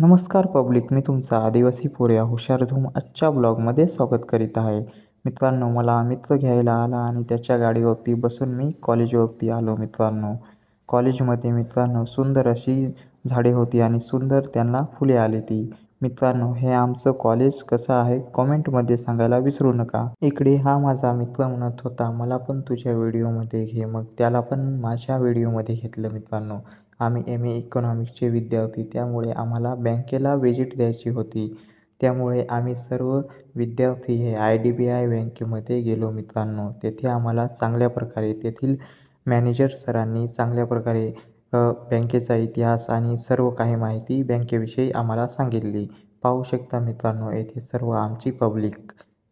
नमस्कार पब्लिक मी तुमचा आदिवासी पोऱ्या हुशारधूम आजच्या ब्लॉगमध्ये स्वागत करीत आहे. मित्रांनो मला मित्र घ्यायला आला आणि त्याच्या गाडीवरती बसून मी कॉलेजवरती आलो मित्रांनो. कॉलेजमध्ये मित्रांनो सुंदर अशी झाडे होती आणि सुंदर त्यांना फुले आली ती. मित्रांनो हे आमचं कॉलेज कसं आहे कॉमेंटमध्ये सांगायला विसरू नका. इकडे हा माझा मित्र म्हणत होता मला पण तुझ्या व्हिडिओमध्ये घे. मग त्याला पण माझ्या व्हिडिओमध्ये घेतलं मित्रांनो. आम्ही एम ए इकॉनॉमिक्सचे विद्यार्थी त्यामुळे आम्हाला बँकेला व्हिजिट द्यायची होती. त्यामुळे आम्ही सर्व विद्यार्थी हे आय डी बी आय बँकेमध्ये गेलो मित्रांनो. तेथे आम्हाला चांगल्या प्रकारे तेथील मॅनेजर सरांनी चांगल्या प्रकारे बँकेचा इतिहास आणि सर्व काही माहिती बँकेविषयी आम्हाला सांगितली. पाहू शकता मित्रांनो येथे सर्व आमची पब्लिक.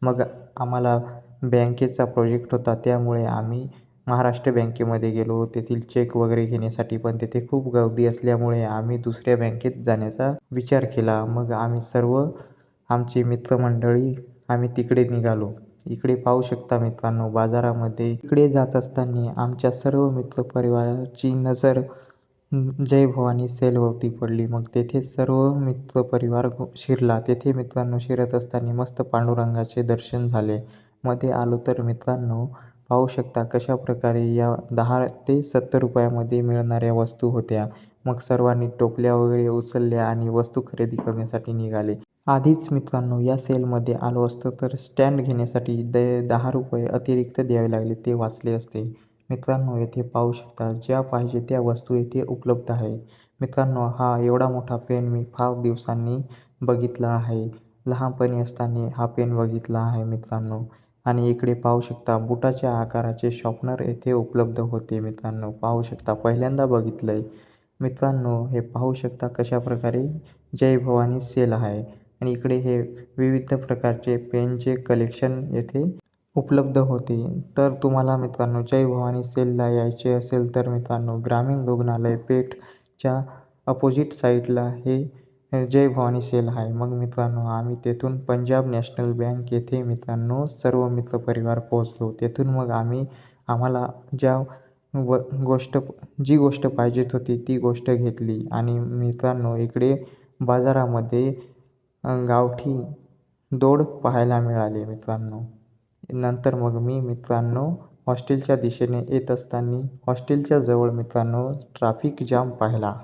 मग आम्हाला बँकेचा प्रोजेक्ट होता त्यामुळे आम्ही महाराष्ट्र बँकेमध्ये गेलो. तेथील चेक वगैरे घेण्यासाठी पण तेथे खूप गर्दी असल्यामुळे आम्ही दुसऱ्या बँकेत जाण्याचा विचार केला. मग आम्ही सर्व आमची मित्रमंडळी आम्ही तिकडे निघालो. इकडे पाहू शकता मित्रांनो बाजारामध्ये इकडे जात असताना आमच्या सर्व मित्रपरिवाराची नजर जय भवानी सेलवरती पडली. मग तेथे सर्व मित्रपरिवार शिरला. तेथे मित्रांनो शिरत असताना मस्त पांडुरंगाचे दर्शन झाले. मध्ये आलो तर मित्रांनो पाहू शकता कशा प्रकारे या दहा ते सत्तर रुपयामध्ये मिळणाऱ्या वस्तू होत्या. मग सर्वांनी टोपल्या वगैरे उचलल्या आणि वस्तू खरेदी करण्यासाठी निघाले. आधीच मित्रांनो या सेलमध्ये आलो असतो तर स्टँड घेण्यासाठी द दहा रुपये अतिरिक्त द्यावे लागले. ते वाचले असते. मित्रांनो येथे पाहू शकता ज्या पाहिजे त्या वस्तू येथे उपलब्ध आहे. मित्रांनो हा एवढा मोठा पेन मी फार दिवसांनी बघितला आहे. लहानपणी असताना हा पेन बघितला आहे मित्रांनो. आणि इकडे पाहू शकता बुटाच्या आकाराचे शॉपनर येथे उपलब्ध होते मित्रांनो. पाहू शकता पहिल्यांदा बघितलं आहे मित्रांनो हे पाहू शकता कशा प्रकारे जय भवानी सेल आहे. आणि इकडे हे विविध प्रकारचे पेनचे कलेक्शन येथे उपलब्ध होते. तर तुम्हाला मित्रांनो जय भवानी सेलला यायचे असेल तर मित्रांनो ग्रामीण रुग्णालय पेठच्या अपोजिट साईडला हे जय भवानी सेल आहे. मग मित्रांनो आम्ही तेथून पंजाब नॅशनल बँक येथे मित्रांनो सर्व मित्रपरिवार पोहोचलो. तेथून मग आम्ही आम्हाला ज्या व गोष्ट जी गोष्ट पाहिजेत होती ती गोष्ट घेतली. आणि मित्रांनो इकडे बाजारामध्ये गावठी दोड पाहायला मिळाले मित्रांनो. नंतर मग मी मित्रांनो हॉस्टेलच्या दिशेने येत असताना हॉस्टेलच्या जवळ मित्रांनो ट्राफिक जाम पाहिला.